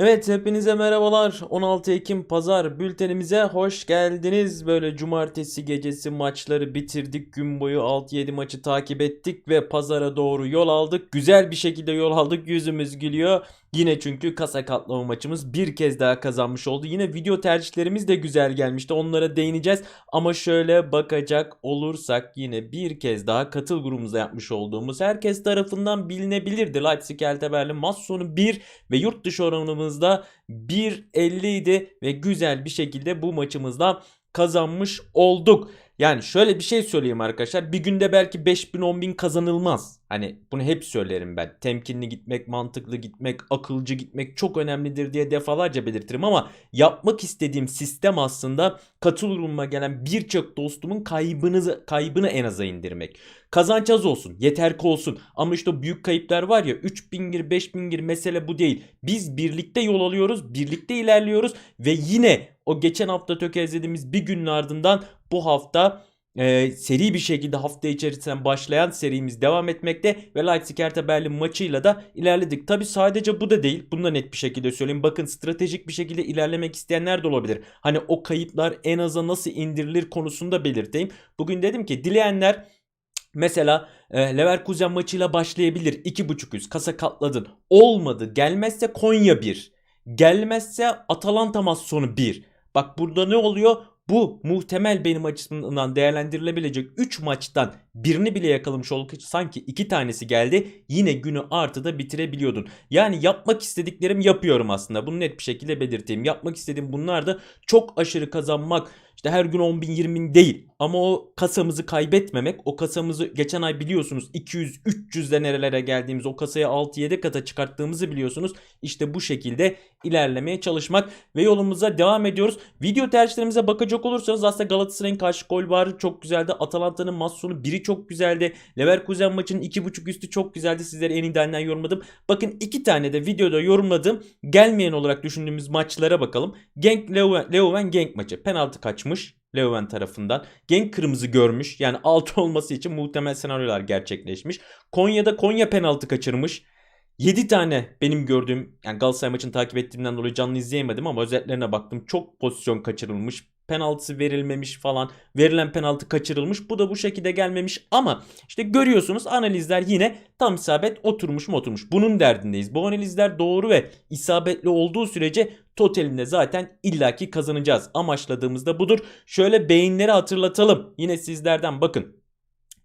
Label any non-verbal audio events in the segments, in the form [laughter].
Evet hepinize merhabalar. 16 Ekim Pazar bültenimize hoş geldiniz. Böyle cumartesi gecesi maçları bitirdik. Gün boyu 6-7 maçı takip ettik ve pazara doğru yol aldık. Güzel bir şekilde yol aldık. Yüzümüz gülüyor. Yine çünkü kasa katlama maçımız bir kez daha kazanmış oldu. Yine video tercihlerimiz de güzel gelmişti. Onlara değineceğiz. Ama şöyle bakacak olursak yine bir kez daha katıl grubumuzda yapmış olduğumuz herkes tarafından bilinebilirdi. Leipzig Elte Berlin maç sonu 1 ve yurt dışı oranımızda 1.50 idi ve güzel bir şekilde bu maçımızda kazanmış olduk. Yani şöyle bir şey söyleyeyim arkadaşlar. Bir günde belki 5000 10000 kazanılmaz. Hani bunu hep söylerim ben. Temkinli gitmek, mantıklı gitmek, akılcı gitmek çok önemlidir diye defalarca belirtirim ama yapmak istediğim sistem aslında katılımıma gelen birçok dostumun kaybını kaybını en aza indirmek. Kazanç az olsun, yeter ki olsun. Ama işte büyük kayıplar var ya 3000 gir, 5000 gir mesele bu değil. Biz birlikte yol alıyoruz, birlikte ilerliyoruz ve yine o geçen hafta tökezlediğimiz bir günün ardından bu hafta e, seri bir şekilde hafta içerisinden başlayan serimiz devam etmekte ve Leipzig Hertha Berlin maçıyla da ilerledik. Tabi sadece bu da değil. Bunu da net bir şekilde söyleyeyim. Bakın stratejik bir şekilde ilerlemek isteyenler de olabilir. Hani o kayıplar en aza nasıl indirilir konusunda belirteyim. Bugün dedim ki dileyenler Mesela e, Leverkusen maçıyla başlayabilir. 2.5 üst kasa katladın. Olmadı. Gelmezse Konya 1. Gelmezse Atalanta maç sonu 1. Bak burada ne oluyor? Bu muhtemel benim açımdan değerlendirilebilecek 3 maçtan birini bile yakalamış olduk. Sanki 2 tanesi geldi. Yine günü artıda bitirebiliyordun. Yani yapmak istediklerim yapıyorum aslında. Bunu net bir şekilde belirteyim. Yapmak istediğim bunlar da çok aşırı kazanmak. İşte her gün 10 bin 20 bin değil. Ama o kasamızı kaybetmemek. O kasamızı geçen ay biliyorsunuz 200-300'de nerelere geldiğimiz o kasayı 6-7 kata çıkarttığımızı biliyorsunuz. İşte bu şekilde ilerlemeye çalışmak ve yolumuza devam ediyoruz. Video tercihlerimize bakacak olursanız aslında Galatasaray'ın karşı gol varı çok güzeldi. Atalanta'nın maç sonu biri çok güzeldi. Leverkusen maçının 2.5 üstü çok güzeldi. Sizlere en idealinden yorumladım. Bakın iki tane de videoda yorumladığım gelmeyen olarak düşündüğümüz maçlara bakalım. Genk Leuven, Leuven Genk maçı penaltı kaçmış. Leuven tarafından. Genk kırmızı görmüş. Yani [laughs] alt olması için muhtemel senaryolar gerçekleşmiş. Konya'da Konya penaltı kaçırmış. 7 tane benim gördüğüm yani Galatasaray maçını takip ettiğimden dolayı canlı izleyemedim ama özetlerine baktım. Çok pozisyon kaçırılmış. Penaltısı verilmemiş falan. Verilen penaltı kaçırılmış. Bu da bu şekilde gelmemiş ama işte görüyorsunuz analizler yine tam isabet oturmuş mu oturmuş. Bunun derdindeyiz. Bu analizler doğru ve isabetli olduğu sürece totalinde zaten illaki kazanacağız. Amaçladığımızda budur. Şöyle beyinleri hatırlatalım. Yine sizlerden bakın.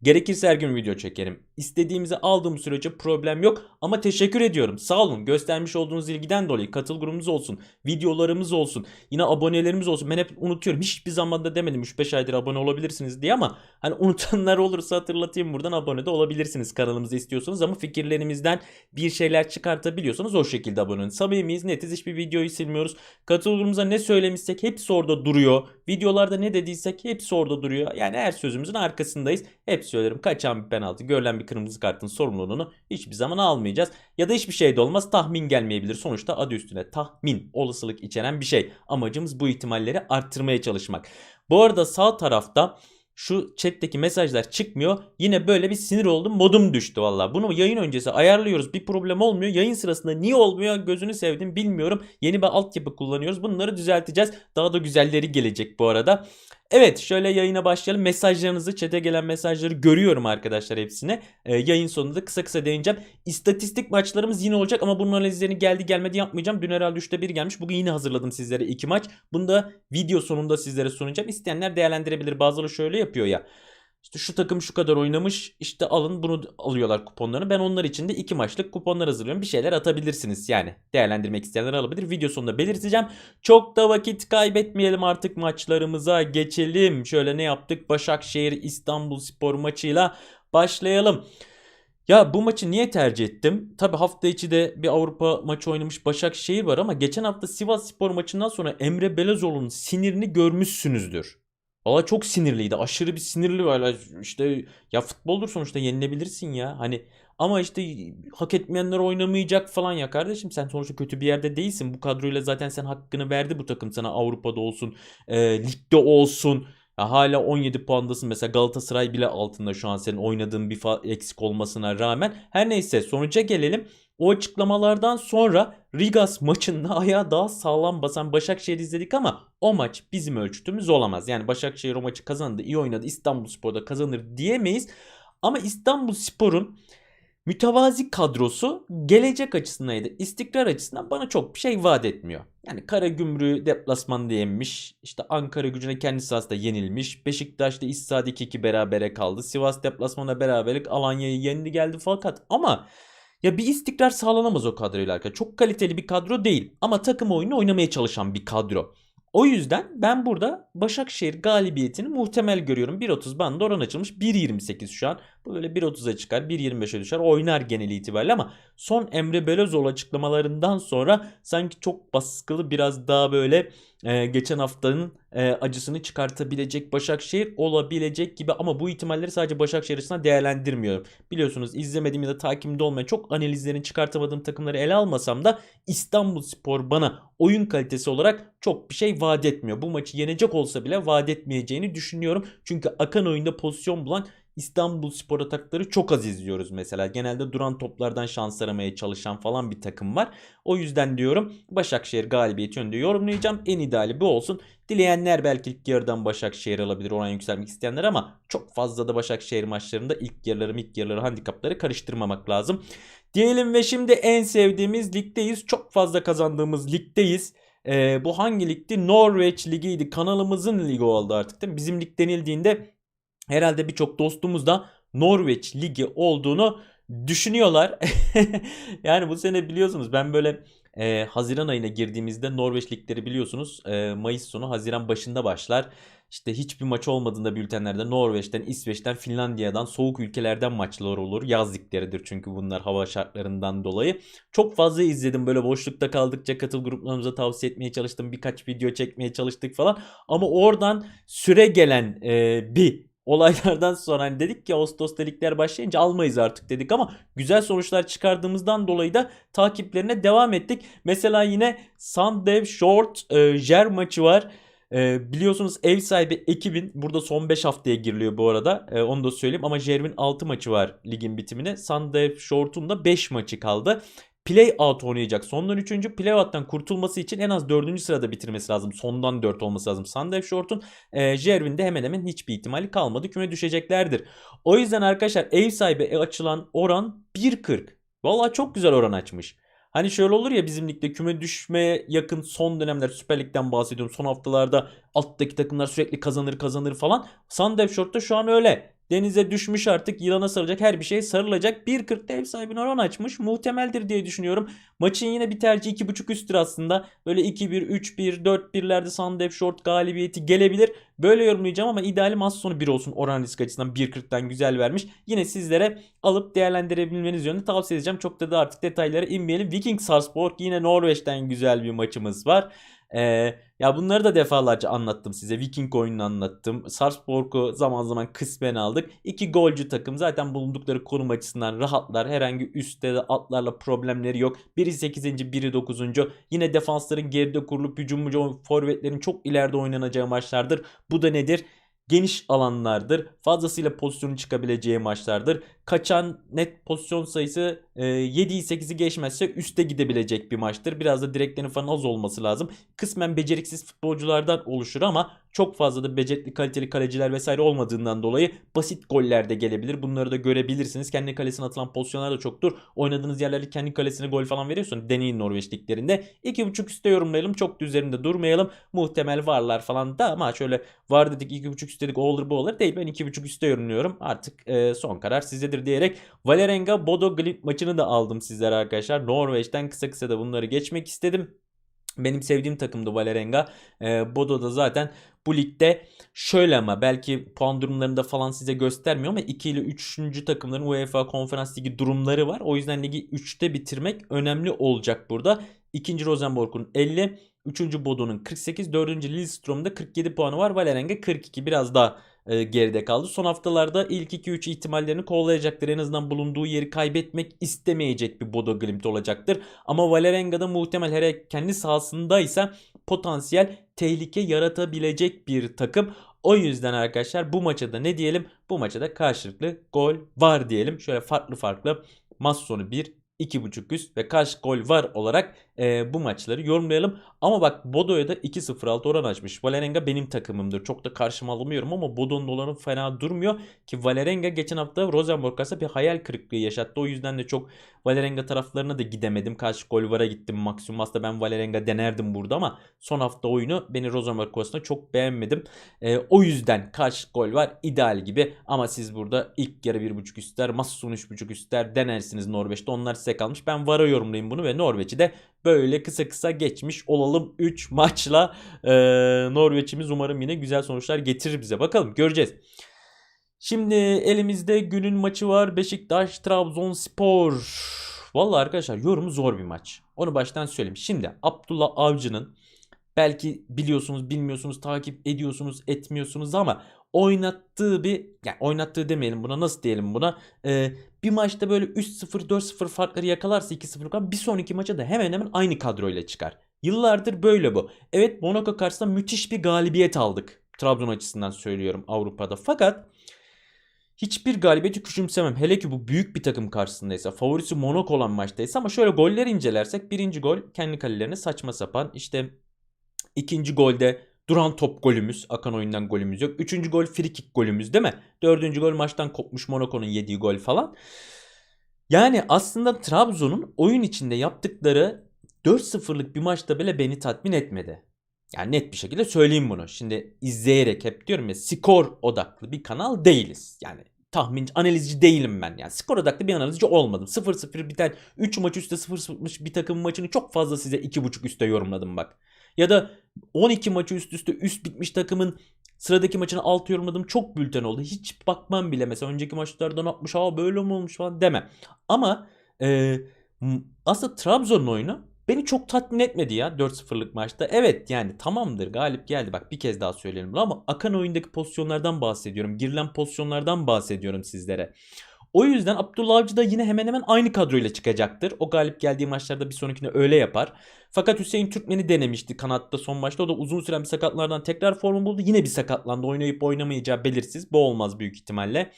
Gerekirse her gün video çekerim. İstediğimizi aldığım sürece problem yok ama teşekkür ediyorum. Sağ olun göstermiş olduğunuz ilgiden dolayı katıl grubumuz olsun, videolarımız olsun, yine abonelerimiz olsun. Ben hep unutuyorum. Hiçbir zaman da demedim 3-5 aydır abone olabilirsiniz diye ama hani unutanlar olursa hatırlatayım buradan abone de olabilirsiniz kanalımızı istiyorsanız ama fikirlerimizden bir şeyler çıkartabiliyorsanız o şekilde abone olun. Samimiyiz, netiz hiçbir videoyu silmiyoruz. Katıl grubumuza ne söylemişsek hepsi orada duruyor. Videolarda ne dediysek hepsi orada duruyor. Yani her sözümüzün arkasındayız. Hep söylerim kaçan bir penaltı, görülen bir kırmızı kartın sorumluluğunu hiçbir zaman almayacağız. Ya da hiçbir şey de olmaz tahmin gelmeyebilir. Sonuçta adı üstüne tahmin olasılık içeren bir şey. Amacımız bu ihtimalleri arttırmaya çalışmak. Bu arada sağ tarafta şu chat'teki mesajlar çıkmıyor. Yine böyle bir sinir oldum. Modum düştü valla. Bunu yayın öncesi ayarlıyoruz. Bir problem olmuyor. Yayın sırasında niye olmuyor gözünü sevdim bilmiyorum. Yeni bir altyapı kullanıyoruz. Bunları düzelteceğiz. Daha da güzelleri gelecek bu arada. Evet şöyle yayına başlayalım. Mesajlarınızı, chat'e gelen mesajları görüyorum arkadaşlar hepsine. Ee, yayın sonunda kısa kısa değineceğim. İstatistik maçlarımız yine olacak ama bunun analizlerini geldi gelmedi yapmayacağım. Dün herhalde 3'te 1 gelmiş. Bugün yine hazırladım sizlere iki maç. Bunu da video sonunda sizlere sunacağım. İsteyenler değerlendirebilir. Bazıları şöyle yapıyor ya. İşte şu takım şu kadar oynamış işte alın bunu alıyorlar kuponlarını. Ben onlar için de iki maçlık kuponlar hazırlıyorum. Bir şeyler atabilirsiniz yani. Değerlendirmek isteyenler alabilir. Video sonunda belirteceğim. Çok da vakit kaybetmeyelim artık maçlarımıza geçelim. Şöyle ne yaptık? Başakşehir İstanbul Spor maçıyla başlayalım. Ya bu maçı niye tercih ettim? Tabi hafta içi de bir Avrupa maçı oynamış Başakşehir var ama geçen hafta Sivas Spor maçından sonra Emre Belezoğlu'nun sinirini görmüşsünüzdür. Valla çok sinirliydi. Aşırı bir sinirli böyle işte ya futboldur sonuçta yenilebilirsin ya. Hani ama işte hak etmeyenler oynamayacak falan ya kardeşim sen sonuçta kötü bir yerde değilsin. Bu kadroyla zaten sen hakkını verdi bu takım sana Avrupa'da olsun, e, ligde olsun. Ya hala 17 puandasın. Mesela Galatasaray bile altında şu an senin oynadığın bir eksik olmasına rağmen. Her neyse sonuca gelelim. O açıklamalardan sonra Rigas maçında [laughs] ayağı daha sağlam basan Başakşehir izledik ama o maç bizim ölçütümüz olamaz. Yani Başakşehir o maçı kazandı, iyi oynadı, İstanbulspor'da kazanır diyemeyiz. Ama İstanbulspor'un mütevazi kadrosu gelecek açısından ya da istikrar açısından bana çok bir şey vaat etmiyor. Yani Karagümrük'ü deplasmanda yenmiş. İşte Ankara gücüne kendi sahasında yenilmiş. Beşiktaş'ta iç sahada 2-2 berabere kaldı. Sivas deplasmanda beraberlik Alanya'yı yendi geldi fakat ama ya bir istikrar sağlanamaz o kadroyla arkadaşlar. Çok kaliteli bir kadro değil ama takım oyunu oynamaya çalışan bir kadro. O yüzden ben burada Başakşehir galibiyetini muhtemel görüyorum. 1.30 bandı oran açılmış. 1.28 şu an. Bu böyle 1.30'a çıkar, 1.25'e düşer. Oynar geneli itibariyle ama son Emre Belözoğlu açıklamalarından sonra sanki çok baskılı biraz daha böyle e, geçen haftanın e, acısını çıkartabilecek Başakşehir olabilecek gibi ama bu ihtimalleri sadece Başakşehir açısından değerlendirmiyorum. Biliyorsunuz izlemediğim ya da takimde olmayan çok analizlerini çıkartamadığım takımları ele almasam da İstanbulspor bana oyun kalitesi olarak çok bir şey vaat etmiyor. Bu maçı yenecek olsa bile vaat etmeyeceğini düşünüyorum. Çünkü akan oyunda pozisyon bulan İstanbul Spor atakları çok az izliyoruz mesela. Genelde duran toplardan şans aramaya çalışan falan bir takım var. O yüzden diyorum Başakşehir galibiyeti yönünde yorumlayacağım. En ideali bu olsun. Dileyenler belki ilk yarıdan Başakşehir alabilir oran yükselmek isteyenler ama çok fazla da Başakşehir maçlarında ilk yarıları ilk yarıları handikapları karıştırmamak lazım. Diyelim ve şimdi en sevdiğimiz ligdeyiz. Çok fazla kazandığımız ligdeyiz. Ee, bu hangi ligdi? Norveç ligiydi. Kanalımızın ligi oldu artık değil mi? Bizim lig denildiğinde herhalde birçok dostumuz da Norveç ligi olduğunu düşünüyorlar. [laughs] yani bu sene biliyorsunuz ben böyle e, Haziran ayına girdiğimizde Norveç ligleri biliyorsunuz e, Mayıs sonu Haziran başında başlar. İşte hiçbir maç olmadığında bültenlerde Norveç'ten, İsveç'ten, Finlandiya'dan, soğuk ülkelerden maçlar olur. Yaz ligleridir çünkü bunlar hava şartlarından dolayı. Çok fazla izledim böyle boşlukta kaldıkça katıl gruplarımıza tavsiye etmeye çalıştım. Birkaç video çekmeye çalıştık falan. Ama oradan süre gelen e, bir olaylardan sonra hani dedik ki Ağustos'ta ligler başlayınca almayız artık dedik ama güzel sonuçlar çıkardığımızdan dolayı da takiplerine devam ettik. Mesela yine Sandev Short e, Jer maçı var. E, biliyorsunuz ev sahibi ekibin burada son 5 haftaya giriliyor bu arada. E, onu da söyleyeyim ama Jervin 6 maçı var ligin bitimine. Sandev Short'un da 5 maçı kaldı. Play out oynayacak. Sondan 3. play out'tan kurtulması için en az 4. sırada bitirmesi lazım. Sondan 4 olması lazım. Sandev Short'un e, Jervin'de hemen hemen hiçbir ihtimali kalmadı. Küme düşeceklerdir. O yüzden arkadaşlar ev sahibi açılan oran 1.40. Valla çok güzel oran açmış. Hani şöyle olur ya bizim ligde küme düşmeye yakın son dönemler Süper Lig'den bahsediyorum. Son haftalarda alttaki takımlar sürekli kazanır kazanır falan. Sandev Short'ta şu an öyle. Denize düşmüş artık yılana sarılacak her bir şey sarılacak. 1.40'da ev sahibine oran açmış. Muhtemeldir diye düşünüyorum. Maçın yine bir tercih 2.5 üstür aslında. Böyle 2-1, 3-1, 4-1'lerde Sandev Short galibiyeti gelebilir. Böyle yorumlayacağım ama idealim az sonu 1 olsun. Oran risk açısından 1.40'dan güzel vermiş. Yine sizlere alıp değerlendirebilmeniz yönünde tavsiye edeceğim. Çok da, da artık detaylara inmeyelim. Viking Sarpsborg yine Norveç'ten güzel bir maçımız var. Ee, ya bunları da defalarca anlattım size. Viking oyununu anlattım. Sarpsborg'u zaman zaman kısmen aldık. İki golcü takım zaten bulundukları konum açısından rahatlar. Herhangi üstte de atlarla problemleri yok. Biri 8. biri 9. Yine defansların geride kurulup hücumcu forvetlerin çok ileride oynanacağı maçlardır. Bu da nedir? geniş alanlardır. Fazlasıyla pozisyonun çıkabileceği maçlardır. Kaçan net pozisyon sayısı e, 7'yi 8'i geçmezse üste gidebilecek bir maçtır. Biraz da direklerin falan az olması lazım. Kısmen beceriksiz futbolculardan oluşur ama çok fazla da becerikli kaliteli kaleciler vesaire olmadığından dolayı basit goller de gelebilir. Bunları da görebilirsiniz. Kendi kalesine atılan pozisyonlar da çoktur. Oynadığınız yerlerde kendi kalesine gol falan veriyorsun. Deneyin Norveç liglerinde. 2.5 üstte yorumlayalım. Çok da üzerinde durmayalım. Muhtemel varlar falan da ama şöyle var dedik 2.5 üst dedik o olur bu olur değil. Ben 2.5 üstte yorumluyorum. Artık e, son karar sizdedir diyerek Valerenga Bodo Glimt maçını da aldım sizlere arkadaşlar. Norveç'ten kısa kısa da bunları geçmek istedim. Benim sevdiğim takımdı Valerenga. E, Bodo da zaten bu ligde şöyle ama belki puan durumlarında falan size göstermiyor ama 2 ile 3. takımların UEFA Konferans Ligi durumları var. O yüzden ligi 3'te bitirmek önemli olacak burada. 2. Rosenborg'un 50, 3. Bodo'nun 48, 4. Lillestrøm'da 47 puanı var. Valerenga 42 biraz daha e, geride kaldı. Son haftalarda ilk 2-3 ihtimallerini kollayacaktır. En azından bulunduğu yeri kaybetmek istemeyecek bir Bodo Glimt olacaktır. Ama Valerenga'da muhtemel her kendi sahasındaysa potansiyel tehlike yaratabilecek bir takım. O yüzden arkadaşlar bu maça da ne diyelim? Bu maça da karşılıklı gol var diyelim. Şöyle farklı farklı maç sonu 1, 2.5 üst ve kaç gol var olarak e, bu maçları yorumlayalım. Ama bak Bodo'ya da 2-0-6 oran açmış. Valerenga benim takımımdır. Çok da karşıma alamıyorum ama Bodo'nun oranı fena durmuyor. Ki Valerenga geçen hafta Rosenborg karşısında bir hayal kırıklığı yaşattı. O yüzden de çok Valerenga taraflarına da gidemedim. Kaç gol vara gittim maksimum. Aslında ben Valerenga denerdim burada ama son hafta oyunu beni Rosenborg karşısında çok beğenmedim. E, o yüzden kaç gol var ideal gibi. Ama siz burada ilk yarı 1.5 üstler, maç sonu 3.5 üstler denersiniz Norveç'te. Onlar size kalmış. Ben vara yorumlayayım bunu ve Norveç'i de böyle kısa kısa geçmiş olalım 3 [laughs] maçla. Ee, Norveç'imiz umarım yine güzel sonuçlar getirir bize. Bakalım göreceğiz. Şimdi elimizde günün maçı var. Beşiktaş Trabzonspor. Vallahi arkadaşlar yorumu zor bir maç. Onu baştan söyleyeyim. Şimdi Abdullah Avcı'nın belki biliyorsunuz, bilmiyorsunuz, takip ediyorsunuz, etmiyorsunuz ama oynattığı bir yani oynattığı demeyelim buna nasıl diyelim buna ee, bir maçta böyle 3-0 4-0 farkları yakalarsa 2-0 falan bir sonraki maça da hemen hemen aynı kadroyla çıkar. Yıllardır böyle bu. Evet Monaco karşısında müthiş bir galibiyet aldık. Trabzon açısından söylüyorum Avrupa'da. Fakat hiçbir galibiyeti küçümsemem. Hele ki bu büyük bir takım karşısındaysa, favorisi Monaco olan maçtaysa ama şöyle golleri incelersek birinci gol kendi kalelerine saçma sapan. İşte ikinci golde duran top golümüz. Akan oyundan golümüz yok. Üçüncü gol free kick golümüz değil mi? Dördüncü gol maçtan kopmuş Monaco'nun yediği gol falan. Yani aslında Trabzon'un oyun içinde yaptıkları 4-0'lık bir maçta bile beni tatmin etmedi. Yani net bir şekilde söyleyeyim bunu. Şimdi izleyerek hep diyorum ya skor odaklı bir kanal değiliz. Yani tahmin analizci değilim ben. Yani skor odaklı bir analizci olmadım. 0-0 biten 3 maç üstte 0-0 bir takım maçını çok fazla size 2.5 üstte yorumladım bak. Ya da 12 maçı üst üste üst bitmiş takımın sıradaki maçını alt yorumladım. Çok bülten oldu. Hiç bakmam bile mesela önceki maçlardan atmış. Aa böyle mi olmuş falan deme. Ama e, aslında Trabzon'un oyunu beni çok tatmin etmedi ya 4-0'lık maçta. Evet yani tamamdır galip geldi. Bak bir kez daha söyleyelim ama akan oyundaki pozisyonlardan bahsediyorum. Girilen pozisyonlardan bahsediyorum sizlere. O yüzden Abdullah Avcı da yine hemen hemen aynı kadroyla çıkacaktır. O galip geldiği maçlarda bir sonrakine öyle yapar. Fakat Hüseyin Türkmen'i denemişti kanatta son maçta. O da uzun süren bir sakatlardan tekrar formu buldu. Yine bir sakatlandı. Oynayıp oynamayacağı belirsiz. Bu olmaz büyük ihtimalle.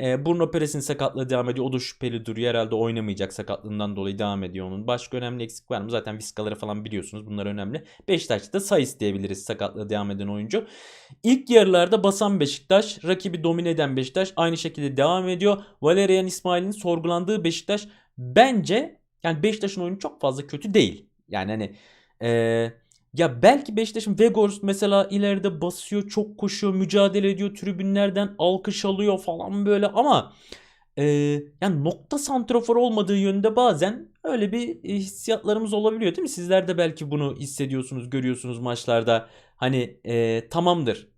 E, Bruno Perez'in sakatlığı devam ediyor. O da şüpheli duruyor. Herhalde oynamayacak sakatlığından dolayı devam ediyor onun. Başka önemli eksik var mı? Zaten viskaları falan biliyorsunuz. Bunlar önemli. Beşiktaş'ta Sayıs diyebiliriz sakatlığı devam eden oyuncu. İlk yarılarda basan Beşiktaş, rakibi domine eden Beşiktaş aynı şekilde devam ediyor. Valerian İsmail'in sorgulandığı Beşiktaş bence yani Beşiktaş'ın oyunu çok fazla kötü değil. Yani hani eee ya belki Beşiktaş'ın Vegors mesela ileride basıyor, çok koşuyor, mücadele ediyor, tribünlerden alkış alıyor falan böyle ama e, yani nokta santrafor olmadığı yönde bazen öyle bir hissiyatlarımız olabiliyor değil mi? Sizler de belki bunu hissediyorsunuz, görüyorsunuz maçlarda. Hani e, tamamdır.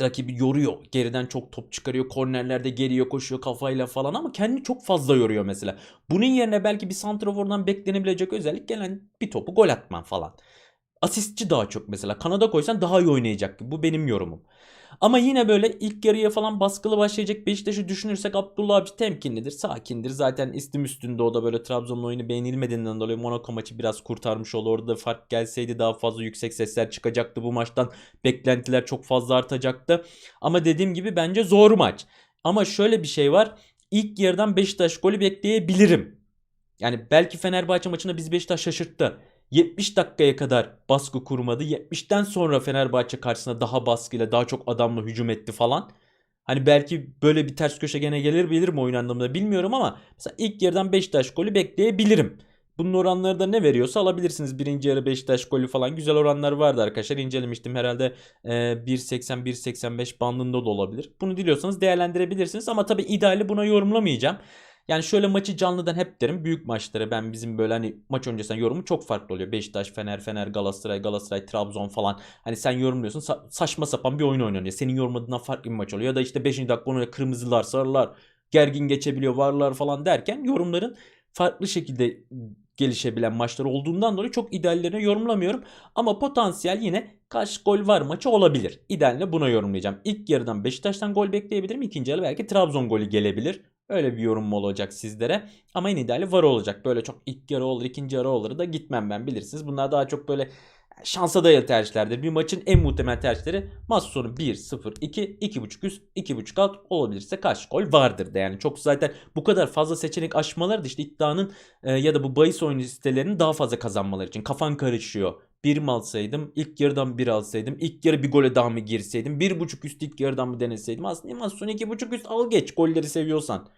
Rakibi yoruyor. Geriden çok top çıkarıyor. Kornerlerde geriye koşuyor kafayla falan ama kendini çok fazla yoruyor mesela. Bunun yerine belki bir santrafordan beklenebilecek özellik gelen bir topu gol atman falan asistçi daha çok mesela. Kanada koysan daha iyi oynayacak. Bu benim yorumum. Ama yine böyle ilk yarıya falan baskılı başlayacak Beşiktaş'ı düşünürsek Abdullah Avcı temkinlidir, sakindir. Zaten istim üstünde o da böyle Trabzon'un oyunu beğenilmediğinden dolayı Monaco maçı biraz kurtarmış oldu. Orada fark gelseydi daha fazla yüksek sesler çıkacaktı bu maçtan. Beklentiler çok fazla artacaktı. Ama dediğim gibi bence zor maç. Ama şöyle bir şey var. İlk yarıdan Beşiktaş golü bekleyebilirim. Yani belki Fenerbahçe maçında biz Beşiktaş şaşırttı. 70 dakikaya kadar baskı kurmadı. 70'ten sonra Fenerbahçe karşısında daha baskıyla daha çok adamla hücum etti falan. Hani belki böyle bir ters köşe gene gelir bilir mi oyun anlamında bilmiyorum ama mesela ilk yarıdan Beşiktaş golü bekleyebilirim. Bunun oranları da ne veriyorsa alabilirsiniz. Birinci yarı Beşiktaş golü falan güzel oranlar vardı arkadaşlar. İncelemiştim herhalde 1.80-1.85 bandında da olabilir. Bunu diliyorsanız değerlendirebilirsiniz ama tabii ideali buna yorumlamayacağım. Yani şöyle maçı canlıdan hep derim. Büyük maçları ben bizim böyle hani maç öncesinden yorumu çok farklı oluyor. Beşiktaş, Fener, Fener, Galatasaray, Galatasaray, Trabzon falan. Hani sen yorumluyorsun sa- saçma sapan bir oyun oynanıyor. Senin yorumladığından farklı bir maç oluyor. Ya da işte 5. dakika onu kırmızılar, sarılar, gergin geçebiliyor, varlar falan derken yorumların farklı şekilde gelişebilen maçlar olduğundan dolayı çok ideallerine yorumlamıyorum. Ama potansiyel yine kaç gol var maçı olabilir. İdealine buna yorumlayacağım. İlk yarıdan Beşiktaş'tan gol bekleyebilirim. İkinci yarı belki Trabzon golü gelebilir. Öyle bir yorum mu olacak sizlere? Ama en ideali var olacak. Böyle çok ilk yarı olur, ikinci yarı olur da gitmem ben bilirsiniz. Bunlar daha çok böyle şansa dayalı tercihlerdir. Bir maçın en muhtemel tercihleri maç sonu 1, 0, 2, 2.5 üst, 2.5 alt olabilirse kaç gol vardır da yani. Çok zaten bu kadar fazla seçenek aşmaları da işte iddianın e, ya da bu bahis oyunu sitelerinin daha fazla kazanmaları için. Kafan karışıyor. Bir mi alsaydım? ilk yarıdan bir alsaydım. ilk yarı bir gole daha mı girseydim? Bir buçuk üst ilk yarıdan mı deneseydim? Aslında sonu iki buçuk üst al geç golleri seviyorsan.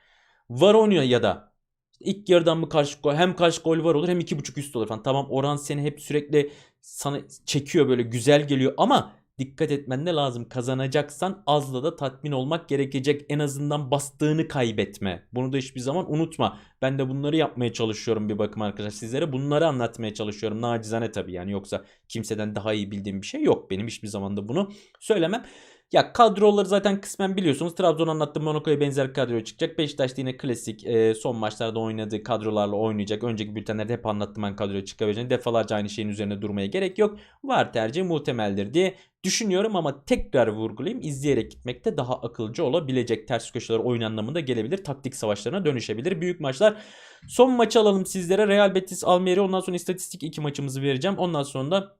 Var oynuyor ya da ilk yarıdan mı karşı gol hem karşı gol var olur hem iki buçuk üst olur falan. Tamam oran seni hep sürekli sana çekiyor böyle güzel geliyor ama dikkat etmen de lazım. Kazanacaksan azla da tatmin olmak gerekecek. En azından bastığını kaybetme. Bunu da hiçbir zaman unutma. Ben de bunları yapmaya çalışıyorum bir bakım arkadaşlar. Sizlere bunları anlatmaya çalışıyorum. Nacizane tabii yani yoksa kimseden daha iyi bildiğim bir şey yok. Benim hiçbir zaman da bunu söylemem. Ya kadroları zaten kısmen biliyorsunuz. Trabzon anlattım Monaco'ya benzer kadro çıkacak. Beşiktaş yine klasik e, son maçlarda oynadığı kadrolarla oynayacak. Önceki bültenlerde hep anlattım ben kadroya çıkabileceğini. Defalarca aynı şeyin üzerine durmaya gerek yok. Var tercih muhtemeldir diye düşünüyorum ama tekrar vurgulayayım. izleyerek gitmekte daha akılcı olabilecek. Ters köşeler oyun anlamında gelebilir. Taktik savaşlarına dönüşebilir. Büyük maçlar. Son maçı alalım sizlere. Real Betis Almeria. Ondan sonra istatistik iki maçımızı vereceğim. Ondan sonra da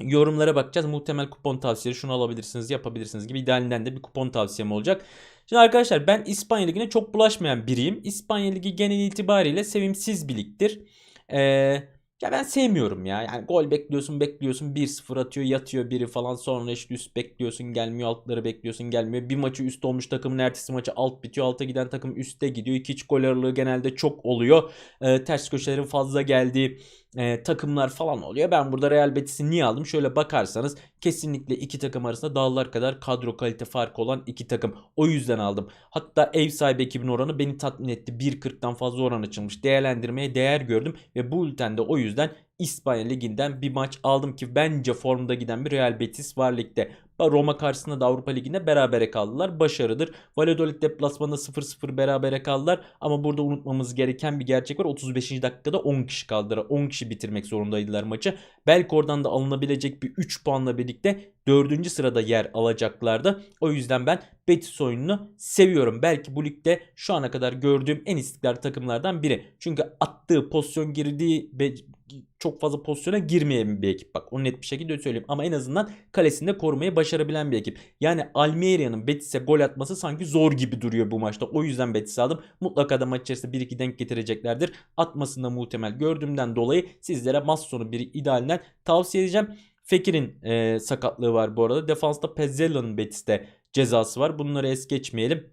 Yorumlara bakacağız. Muhtemel kupon tavsiyeleri şunu alabilirsiniz, yapabilirsiniz gibi idealinden de bir kupon tavsiyem olacak. Şimdi arkadaşlar ben İspanya Ligi'ne çok bulaşmayan biriyim. İspanya Ligi genel itibariyle sevimsiz bir ligdir. Ee, ya ben sevmiyorum ya. Yani gol bekliyorsun bekliyorsun 1-0 atıyor yatıyor biri falan sonra işte üst bekliyorsun gelmiyor altları bekliyorsun gelmiyor. Bir maçı üst olmuş takımın ertesi maçı alt bitiyor. Alta giden takım üstte gidiyor. 2 iç gol aralığı genelde çok oluyor. Ee, ters köşelerin fazla geldiği e, takımlar falan oluyor. Ben burada Real Betis'i niye aldım? Şöyle bakarsanız kesinlikle iki takım arasında dağlar kadar kadro kalite farkı olan iki takım. O yüzden aldım. Hatta ev sahibi ekibin oranı beni tatmin etti. 1.40'dan fazla oran açılmış. Değerlendirmeye değer gördüm ve bu ülkende o yüzden İspanya Ligi'nden bir maç aldım ki bence formda giden bir Real Betis var ligde. Roma karşısında da Avrupa Ligi'nde berabere kaldılar. Başarıdır. Valladolid deplasmanında 0-0 berabere kaldılar. Ama burada unutmamız gereken bir gerçek var. 35. dakikada 10 kişi kaldılar. 10 kişi bitirmek zorundaydılar maçı. Belki oradan da alınabilecek bir 3 puanla birlikte 4. sırada yer alacaklardı. O yüzden ben Betis oyununu seviyorum. Belki bu ligde şu ana kadar gördüğüm en istikrar takımlardan biri. Çünkü attığı pozisyon girdiği çok fazla pozisyona girmeyen bir ekip. Bak onu net bir şekilde söyleyeyim. Ama en azından kalesinde korumayı başarabilen bir ekip. Yani Almeria'nın Betis'e gol atması sanki zor gibi duruyor bu maçta. O yüzden Betis aldım. Mutlaka da maç içerisinde 1-2 denk getireceklerdir. Atmasında muhtemel gördüğümden dolayı sizlere maç sonu bir idealinden tavsiye edeceğim. Fekir'in e, sakatlığı var bu arada. Defansta Pezzella'nın Betis'te cezası var. Bunları es geçmeyelim.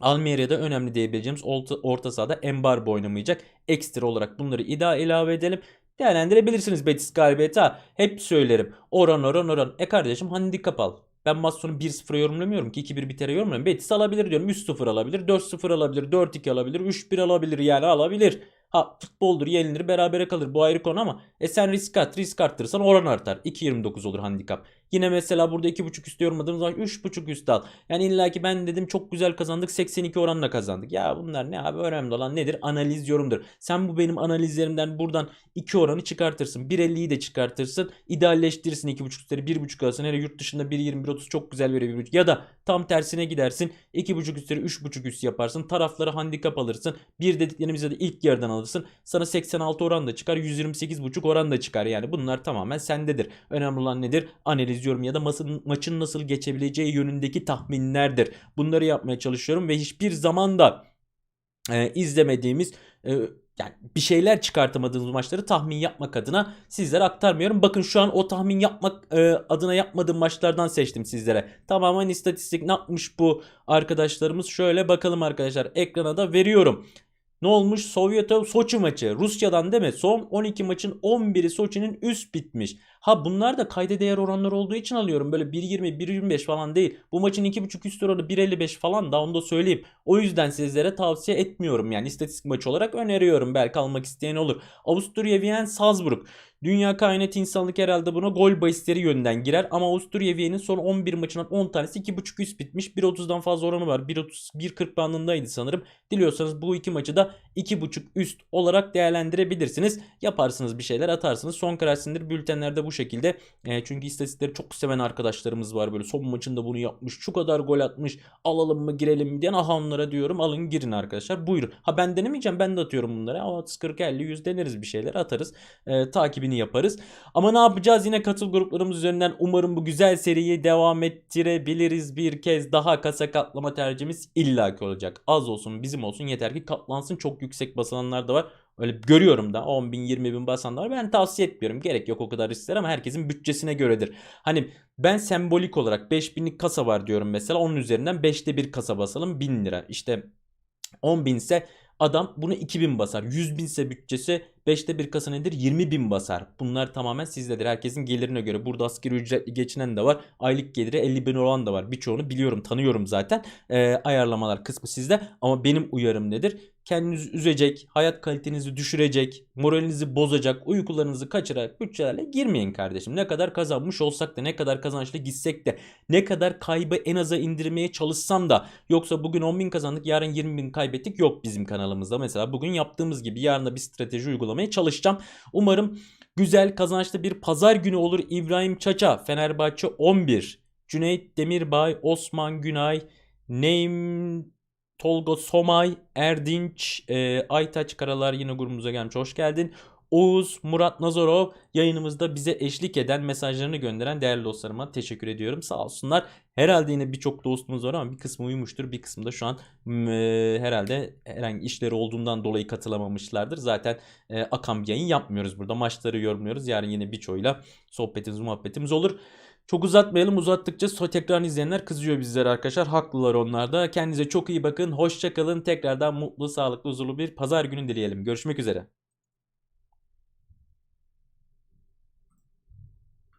Almeria'da önemli diyebileceğimiz orta, orta sahada Embarbo oynamayacak. Ekstra olarak bunları ida ilave edelim. Değerlendirebilirsiniz Betis galibiyeti ha. Hep söylerim. Oran oran oran. E kardeşim handikap al. Ben maç sonu 1-0 yorumlamıyorum ki 2-1 bitere yorumlamıyorum. Betis alabilir diyorum. 3-0 alabilir, 4-0 alabilir, 4-2 alabilir, 3-1 alabilir yani alabilir. Ha futboldur yenilir berabere kalır bu ayrı konu ama e sen risk at risk arttırırsan oran artar. 2.29 olur handikap. Yine mesela burada 2.5 üstü yorumladığımız zaman 3.5 üstü al. Yani illa ki ben dedim çok güzel kazandık 82 oranla kazandık. Ya bunlar ne abi önemli olan nedir? Analiz yorumdur. Sen bu benim analizlerimden buradan 2 oranı çıkartırsın. 1.50'yi de çıkartırsın. İdealleştirirsin 2.5 üstleri 1.5 alsın. Hele yurt dışında 1.21-30 çok güzel veriyor 1.5. Ya da tam tersine gidersin. 2.5 üstleri 3.5 üst yaparsın. Tarafları handikap alırsın. Bir dediklerimize de ilk yerden alırsın. Sana 86 oran da çıkar. 128.5 oran da çıkar. Yani bunlar tamamen sendedir. Önemli olan nedir? Analiz izliyorum ya da maçın, maçın nasıl geçebileceği yönündeki tahminlerdir. Bunları yapmaya çalışıyorum ve hiçbir zaman da e, izlemediğimiz e, yani bir şeyler çıkartamadığımız maçları tahmin yapmak adına sizlere aktarmıyorum. Bakın şu an o tahmin yapmak e, adına yapmadığım maçlardan seçtim sizlere. Tamamen istatistik ne yapmış bu arkadaşlarımız? Şöyle bakalım arkadaşlar ekrana da veriyorum. Ne olmuş? Sovyet Soçi maçı. Rusya'dan değil mi? Son 12 maçın 11'i Soçi'nin üst bitmiş. Ha bunlar da kayda değer oranları olduğu için alıyorum. Böyle 1.20, 1.25 falan değil. Bu maçın 2.5 üst oranı 1.55 falan da onu da söyleyeyim. O yüzden sizlere tavsiye etmiyorum. Yani istatistik maçı olarak öneriyorum. Belki almak isteyen olur. Avusturya Viyen Salzburg. Dünya kainat insanlık herhalde buna gol bahisleri yönden girer. Ama Avusturya Viyen'in son 11 maçından 10 tanesi 2.5 üst bitmiş. 1.30'dan fazla oranı var. 1.30 1.40 bandındaydı sanırım. Diliyorsanız bu iki maçı da 2.5 üst olarak değerlendirebilirsiniz. Yaparsınız bir şeyler atarsınız. Son karar sindir bültenlerde bu şekilde. E, çünkü istatistikleri çok seven arkadaşlarımız var. Böyle son maçında bunu yapmış. Şu kadar gol atmış. Alalım mı girelim mi diyen aha onlara diyorum. Alın girin arkadaşlar. Buyurun. Ha ben denemeyeceğim. Ben de atıyorum bunları. Ama 40 50 100 deneriz bir şeyler atarız. E, takibini finalini yaparız. Ama ne yapacağız? Yine katıl gruplarımız üzerinden umarım bu güzel seriyi devam ettirebiliriz. Bir kez daha kasa katlama tercihimiz illaki olacak. Az olsun bizim olsun yeter ki katlansın. Çok yüksek basılanlar da var. Öyle görüyorum da 10 bin 20 bin basanlar ben tavsiye etmiyorum. Gerek yok o kadar riskler ama herkesin bütçesine göredir. Hani ben sembolik olarak 5000'lik kasa var diyorum mesela. Onun üzerinden 5'te bir kasa basalım 1000 lira. İşte 10 bin ise adam bunu 2000 basar. 100 bin ise bütçesi 5'te bir kasa nedir? 20 bin basar. Bunlar tamamen sizdedir. Herkesin gelirine göre. Burada asgari ücretli geçinen de var. Aylık geliri 50 bin olan da var. Birçoğunu biliyorum tanıyorum zaten. Ee, ayarlamalar kısmı sizde. Ama benim uyarım nedir? Kendinizi üzecek, hayat kalitenizi düşürecek, moralinizi bozacak, uykularınızı kaçırarak bütçelerle girmeyin kardeşim. Ne kadar kazanmış olsak da, ne kadar kazançlı gitsek de, ne kadar kaybı en aza indirmeye çalışsam da yoksa bugün 10 bin kazandık yarın 20 bin kaybettik yok bizim kanalımızda. Mesela bugün yaptığımız gibi yarın da bir strateji uygulamaya çalışacağım. Umarım güzel kazançlı bir pazar günü olur. İbrahim Çaça, Fenerbahçe 11, Cüneyt Demirbay, Osman Günay, Neym Tolga Somay, Erdinç, e, Aytaç Karalar yine grubumuza gelmiş. Hoş geldin. Oğuz, Murat Nazarov yayınımızda bize eşlik eden mesajlarını gönderen değerli dostlarıma teşekkür ediyorum. Sağ olsunlar. Herhalde yine birçok dostumuz var ama bir kısmı uyumuştur. Bir kısmı da şu an e, herhalde herhangi işleri olduğundan dolayı katılamamışlardır. Zaten e, bir yayın yapmıyoruz burada. Maçları yorumluyoruz. Yarın yine birçoğuyla sohbetimiz muhabbetimiz olur. Çok uzatmayalım. Uzattıkça tekrar izleyenler kızıyor bizlere arkadaşlar. Haklılar onlar da. Kendinize çok iyi bakın. Hoşça kalın. Tekrardan mutlu, sağlıklı, huzurlu bir pazar günü dileyelim. Görüşmek üzere.